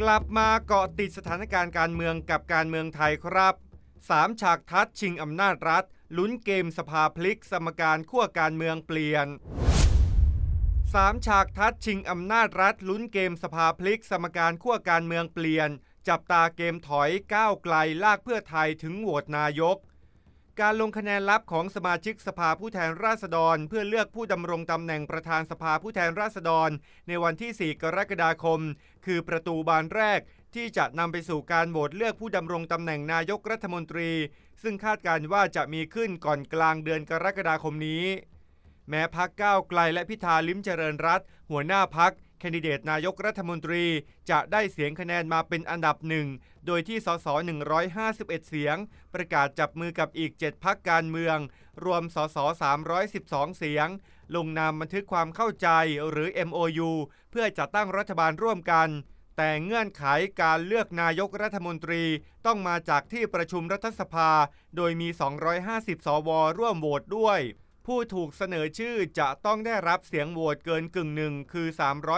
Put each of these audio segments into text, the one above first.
กลับมาเกาะติดสถานการณ์การเมืองกับการเมืองไทยครับสามฉากทัดชิงอำนาจรัฐ ลุ้นเกมสภาพลิกสมการขั้วการเมืองเปลี่ยนสามฉากทัดชิงอำนาจรัฐ ลุ้นเกมสภาพลิกสมการขั้วการเมืองเปลี่ยน จับตาเกมถอยก้าวไกลลากเพื่อไทยถึงโหวตนายก การลงคะแนนลับของสมาชิกสภาผู้แทนราษฎร เพื่อเลือกผู้ดำรงตำแหน่งประธานสภาผู้แทนราษฎร ในวันที่ 4 กรกฎาคม คือประตูบานแรก ที่จะนำไปสู่การโหวตเลือกผู้ดำรงตำแหน่งนายกรัฐมนตรี ซึ่งคาดการณ์ว่าจะมีขึ้นก่อนกลางเดือนกรกฎาคมนี้ แม้พักก้าวไกลและพิธาลิ้มเจริญรัตหัวหน้าพัก แคนดิเดตนายกรัฐมนตรีจะได้เสียงคะแนนมาเป็นอันดับหนึ่ง โดยที่สส 151 เสียง ประกาศจับมือกับอีก 7 พักการเมือง รวมสส 312 เสียง ลงนามบันทึกความเข้าใจหรือ MOU เพื่อจัดตั้งรัฐบาลร่วมกัน แต่เงื่อนไขการเลือกนายกรัฐมนตรีต้องมาจากที่ประชุมรัฐสภา โดยมี 250 สว ร่วมโหวตด้วย ผู้ถูกเสนอชื่อจะต้องได้รับเสียงโหวตเกินกึ่งหนึ่งคือ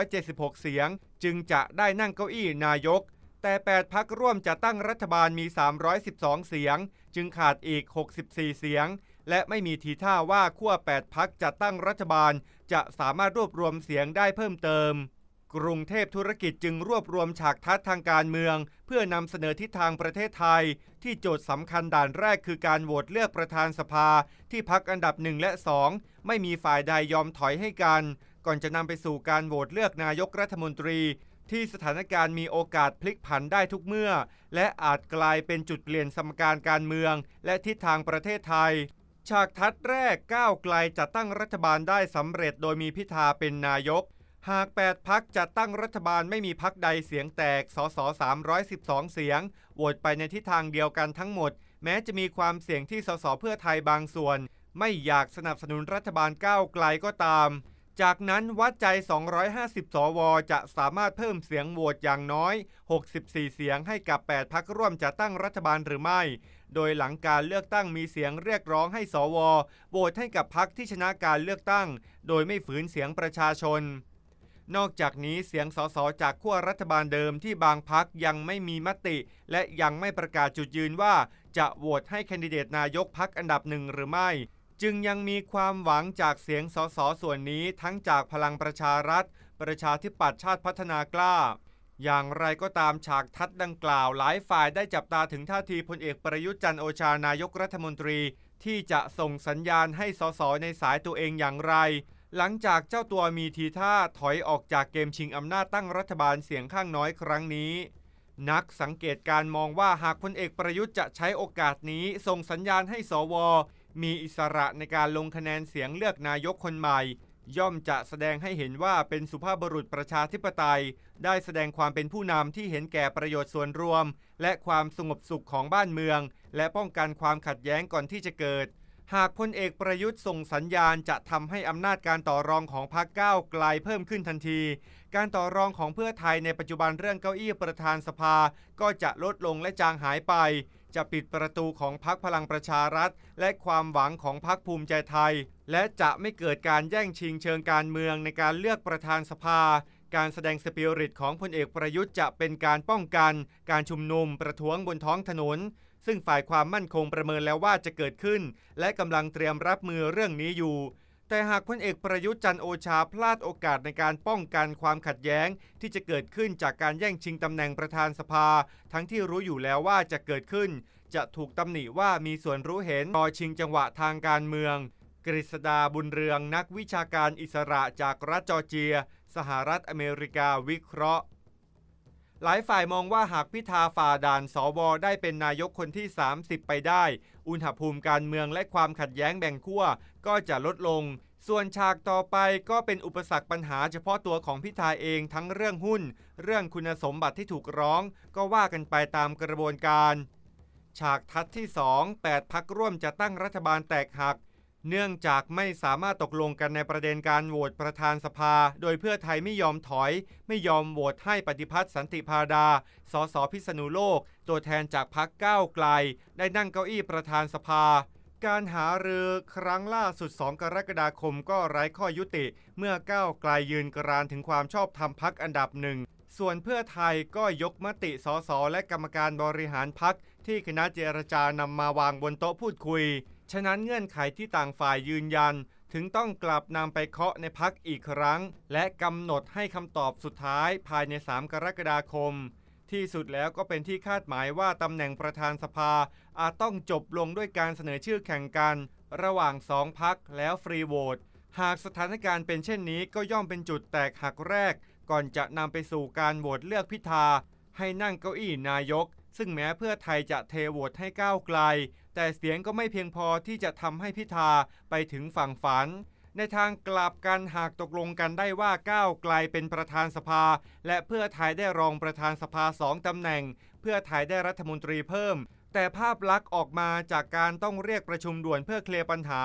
376 เสียง จึงจะได้นั่งเก้าอี้นายก แต่ 8 พักร่วมจะตั้งรัฐบาลมี 312 เสียง จึงขาดอีก 64 เสียง และไม่มีทีท่าว่าขั้ว8พักจะตั้งรัฐบาล จะสามารถรวบรวมเสียงได้เพิ่มเติม กรุงเทพธุรกิจจึงรวบรวมฉากทัศน์ทางการเมือง เพื่อนำเสนอทิศทางประเทศไทย ที่โจทย์สำคัญด่านแรกคือการโหวตเลือกประธานสภา ที่พักอันดับหนึ่งและ2ไม่มีฝ่ายใดยอมถอยให้กัน ก่อนจะนำไปสู่การโหวตเลือกนายกรัฐมนตรี ที่สถานการณ์มีโอกาสพลิกผันได้ทุกเมื่อ และอาจกลายเป็นจุดเปลี่ยนสมการการเมือง และทิศทางประเทศไทยฉากทัศน์แรกก้าวไกลจะตั้งรัฐบาลได้สำเร็จโดยมีพิธาเป็นนายก หาก 8 พักจะตั้งรัฐบาลไม่มีพักใดเสียงแตก สส 312 เสียง โหวตไปในทิศทางเดียวกันทั้งหมด แม้จะมีความเสี่ยงที่สสเพื่อไทยบางส่วน ไม่อยากสนับสนุนรัฐบาลก้าวไกลก็ตาม จากนั้นวัดใจ 250 สว จะสามารถเพิ่มเสียงโหวตอย่างน้อย 64 เสียงให้กับ 8 พักร่วมจะตั้งรัฐบาลหรือไม่ โดยหลังการเลือกตั้งมีเสียงเรียกร้องให้สว โหวตให้กับพักที่ชนะการเลือกตั้ง โดยไม่ฝืนเสียงประชาชน นอกจากนี้เสียงสสจากขั้วรัฐบาลเดิมที่บางพักยังไม่มีมติ และยังไม่ประกาศจุดยืนว่า จะโหวตให้แคนดิเดตนายกพักอันดับหนึ่งหรือไม่ จึงยังมีความหวังจากเสียงสสส่วนนี้ทั้งจากพลังประชารัฐ ประชาธิปัตย์ชาติพัฒนากล้า อย่างไรก็ตามฉากทัดดังกล่าวหลายฝ่ายได้จับตาถึงท่าทีพลเอกประยุทธ์จันโอชานายกรัฐมนตรี ที่จะส่งสัญญาณให้สสในสายตัวเองอย่างไร หลังจากเจ้าตัวมีทีท่าถอยออกจากเกมชิงอำนาจตั้งรัฐบาลเสียงข้างน้อยครั้งนี้ นักสังเกตการมองว่าหากพลเอกประยุทธ์จะใช้โอกาสนี้ส่งสัญญาณให้สว มีอิสระในการลงคะแนนเสียงเลือกนายกคนใหม่ ย่อมจะแสดงให้เห็นว่าเป็นสุภาพบุรุษประชาธิปไตย ได้แสดงความเป็นผู้นำที่เห็นแก่ประโยชน์ส่วนรวม และความสงบสุขของบ้านเมือง และป้องกันความขัดแย้งก่อนที่จะเกิด หากพลเอกประยุทธ์ส่งสัญญาณจะทำให้อำนาจการต่อรองของพรรคก้าวไกลเพิ่มขึ้นทันที การต่อรองของเพื่อไทยในปัจจุบันเรื่องเก้าอี้ประธานสภา ก็จะลดลงและจางหายไป จะปิดประตูของพรรคพลังประชารัฐ และความหวังของพรรคภูมิใจไทย และจะไม่เกิดการแย่งชิงเชิงการเมืองในการเลือกประธานสภา การแสดงสปิริตของพลเอกประยุทธ์จะเป็นการป้องกัน การชุมนุมประท้วงบนท้องถนน ซึ่งฝ่ายความมั่นคงประเมินแล้วว่าจะเกิดขึ้น และกำลังเตรียมรับมือเรื่องนี้อยู่ แต่หากพลเอกประยุทธ์จันโอชาพลาดโอกาสในการป้องกันความขัดแย้ง ที่จะเกิดขึ้นจากการแย่งชิงตำแหน่งประธานสภา ทั้งที่รู้อยู่แล้วว่าจะเกิดขึ้น จะถูกตำหนิว่ามีส่วนรู้เห็นต่อชิงจังหวะทางการเมืองกฤษดาบุญเรืองนักวิชาการอิสระจากรัฐจอร์เจีย สหรัฐอเมริกาวิเคราะห์ หลายฝ่ายมองว่าหากพิธาฝ่าด่านสวได้เป็นนายกคนที่ 30 ไปได้ อุณหภูมิการเมืองและความขัดแย้งแบ่งขั้วก็จะลดลง ส่วนฉากต่อไปก็เป็นอุปสรรคปัญหาเฉพาะตัวของพิธาเองทั้งเรื่องหุ้น เรื่องคุณสมบัติที่ถูกร้อง ก็ว่ากันไปตามกระบวนการ ฉากทัดที่ 2 8 พักร่วมจะตั้งรัฐบาลแตกหัก เนื่องจากไม่สามารถตกลงกันในประเด็นการโหวตประธานสภา โดยเพื่อไทยไม่ยอมถอย ไม่ยอมโหวตให้ปฏิพัฒน์สันติพาดา สสพิษณุโลก ตัวแทนจากพักก้าวไกล ได้นั่งเก้าอี้ประธานสภา การหารือครั้งล่าสุด 2 กรกฎาคมก็ไร้ข้อยุติ เมื่อก้าวไกลยืนกรานถึงความชอบธรรมพักอันดับหนึ่งส่วนเพื่อไทยก็ยกมติสสและกรรมการบริหารพักที่คณะเจรจานำมาวางบนโต๊ะพูดคุย ฉะนั้นเงื่อนไขที่ต่างฝ่ายยืนยัน ถึงต้องกลับนำไปเคาะในพักอีกครั้ง และกำหนดให้คำตอบสุดท้ายภายใน 3 กรกฎาคม ที่สุดแล้วก็เป็นที่คาดหมายว่าตำแหน่งประธานสภา อาจต้องจบลงด้วยการเสนอชื่อแข่งกัน ระหว่างสองพักแล้วฟรีโหวตหากสถานการณ์เป็นเช่นนี้ก็ย่อมเป็นจุดแตกหักแรก ก่อนจะนำไปสู่การโหวตเลือกพิธาให้นั่งเก้าอี้นายก ซึ่งแม้เพื่อไทยจะเทโหวตให้ก้าวไกล แต่เสียงก็ไม่เพียงพอที่จะทำให้พิธาไปถึงฝั่งฝัน ในทางกลับกันหากตกลงกันได้ว่าก้าวไกลเป็นประธานสภา และเพื่อไทยได้รองประธานสภาสองตำแหน่ง เพื่อไทยได้รัฐมนตรีเพิ่ม แต่ภาพลักษณ์ออกมาจากการต้องเรียกประชุมด่วนเพื่อเคลียร์ปัญหา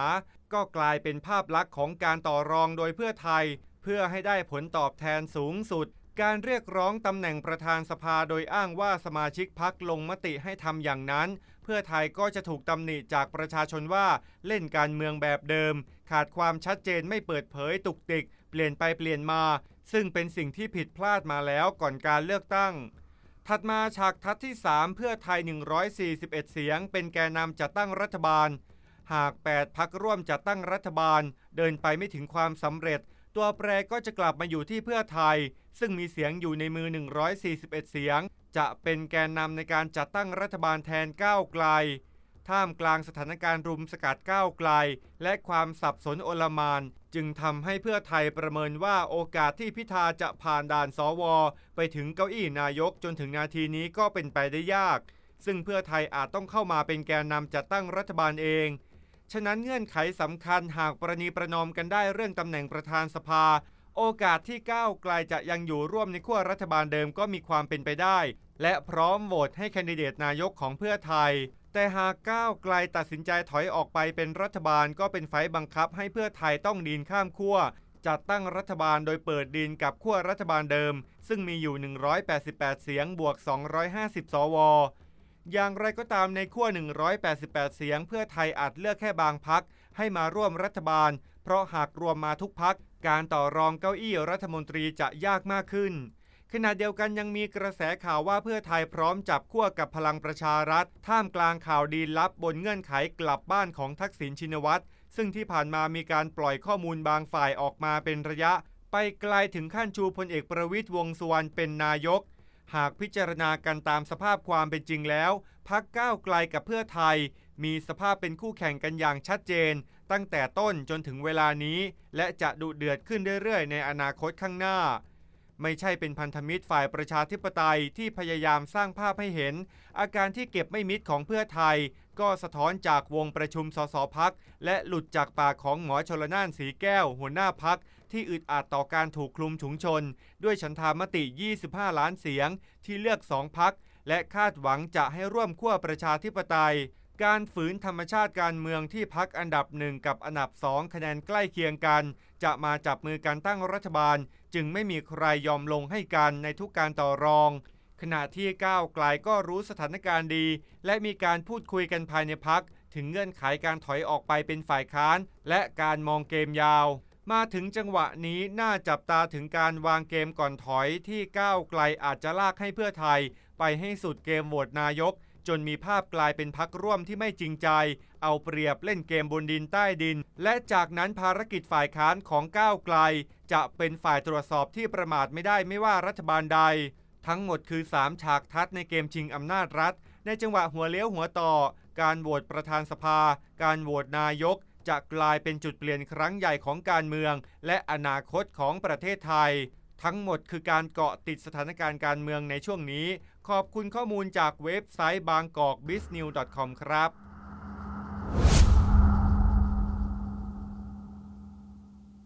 ก็กลายเป็นภาพลักษณ์ของการต่อรองโดยเพื่อไทย เพื่อให้ได้ผลตอบแทนสูงสุด การเรียกร้องตำแหน่งประธานสภาโดยอ้างว่าสมาชิกพักลงมติให้ทำอย่างนั้น เพื่อไทยก็จะถูกตำหนิจากประชาชนว่าเล่นการเมืองแบบเดิม ขาดความชัดเจนไม่เปิดเผยตุกติก เปลี่ยนไปเปลี่ยนมา ซึ่งเป็นสิ่งที่ผิดพลาดมาแล้วก่อนการเลือกตั้ง ถัดมาฉากทัศน์ที่ 3 เพื่อไทย 141 เสียง เป็นแกนนำจัดตั้งรัฐบาล หาก 8 พักร่วมจัดตั้งรัฐบาล เดินไปไม่ถึงความสำเร็จ ตัวแปรก็จะกลับมาอยู่ที่เพื่อไทย ซึ่งมีเสียงอยู่ในมือ 141 เสียง จะเป็นแกนนำในการจัดตั้งรัฐบาลแทนก้าวไกล ท่ามกลางสถานการณ์รุมสกัดก้าวไกล และความสับสนโอลมาน จึงทำให้เพื่อไทยประเมินว่าโอกาสที่พิธาจะผ่านด่านสว ไปถึงเก้าอี้นายกจนถึงนาทีนี้ก็เป็นไปได้ยาก ซึ่งเพื่อไทยอาจต้องเข้ามาเป็นแกนนำจัดตั้งรัฐบาลเอง ฉะนั้นเงื่อนไขสำคัญหากประนีประนอมกันได้เรื่องตำแหน่งประธานสภา โอกาสที่ก้าวไกลจะยังอยู่ร่วมในขั้วรัฐบาลเดิมก็มีความเป็นไปได้ และพร้อมโหวตให้แคนดิเดตนายกของเพื่อไทย แต่หากก้าวไกลตัดสินใจถอยออกไปเป็นรัฐบาลก็เป็นไฟบังคับให้เพื่อไทยต้องดีนข้ามขั้วจัดตั้งรัฐบาลโดยเปิดดีนกับขั้วรัฐบาลเดิม ซึ่งมีอยู่ 188 เสียงบวก 250 สว อย่างไรก็ตามในขั้ว 188 เสียง เพื่อไทยอาจเลือกแค่บางพักให้มาร่วมรัฐบาล เพราะหากรวมมาทุกพักการต่อรองเก้าอี้รัฐมนตรีจะยากมากขึ้น ขณะเดียวกันยังมีกระแสข่าวว่าเพื่อไทยพร้อมจับขั้วกับพลังประชารัฐ ท่ามกลางข่าวดีลับบนเงื่อนไขกลับบ้านของทักษิณชินวัตรซึ่งที่ผ่านมามีการปล่อยข้อมูลบางฝ่ายออกมาเป็นระยะ ไปไกลถึงขั้นชูพลเอกประวิตยวงสุวรรณเป็นนายก หากพิจารณากันตามสภาพความเป็นจริงแล้วพักก้าวไกลกับเพื่อไทย มีสภาพเป็นคู่แข่งกันอย่างชัดเจน ตั้งแต่ต้นจนถึงเวลานี้ และจะดุเดือดขึ้นเรื่อยๆ ในอนาคตข้างหน้า ไม่ใช่เป็นพันธมิตรฝ่ายประชาธิปไตยที่พยายามสร้างภาพให้เห็น อาการที่เก็บไม่มิดของเพื่อไทย ก็สะท้อนจากวงประชุมสสพักและหลุดจากปากของหมอชลน่านสีแก้ว หัวหน้าพัก ที่อึดอัดต่อการถูกคลุมถุงชน ด้วยฉันทามติ 25 ล้านเสียง ที่เลือกสองพัก และคาดหวังจะให้ร่วมขั้วประชาธิปไตย การฝืนธรรมชาติการเมืองที่พักอันดับหนึ่งกับอันดับสองคะแนนใกล้เคียงกัน จะมาจับมือการตั้งรัฐบาล จึงไม่มีใครยอมลงให้กันในทุกการต่อรองขณะที่ก้าวไกลก็รู้สถานการณ์ดี และมีการพูดคุยกันภายในพัก ถึงเงื่อนไขการถอยออกไปเป็นฝ่ายค้าน และการมองเกมยาว มาถึงจังหวะนี้น่าจับตาถึงการวางเกมก่อนถอยที่ก้าวไกลอาจจะลากให้เพื่อไทย ไปให้สุดเกมโหวตนายก จนมีภาพกลายเป็นพักร่วมที่ไม่จริงใจ เอาเปรียบเล่นเกมบนดินใต้ดิน และจากนั้นภารกิจฝ่ายค้านของก้าวไกล จะเป็นฝ่ายตรวจสอบที่ประมาทไม่ได้ไม่ว่ารัฐบาลใด ทั้งหมดคือ 3 ฉากทัศน์ในเกมชิงอำนาจรัฐ ในจังหวะหัวเลี้ยวหัวต่อ การโหวตประธานสภา การโหวตนายก จะกลายเป็นจุดเปลี่ยนครั้งใหญ่ของการเมือง และอนาคตของประเทศไทย ทั้งหมดคือการเกาะติดสถานการณ์การเมืองในช่วงนี้ ขอบคุณข้อมูลจากเว็บไซต์บางกอก b i z n e w s c o m ครับ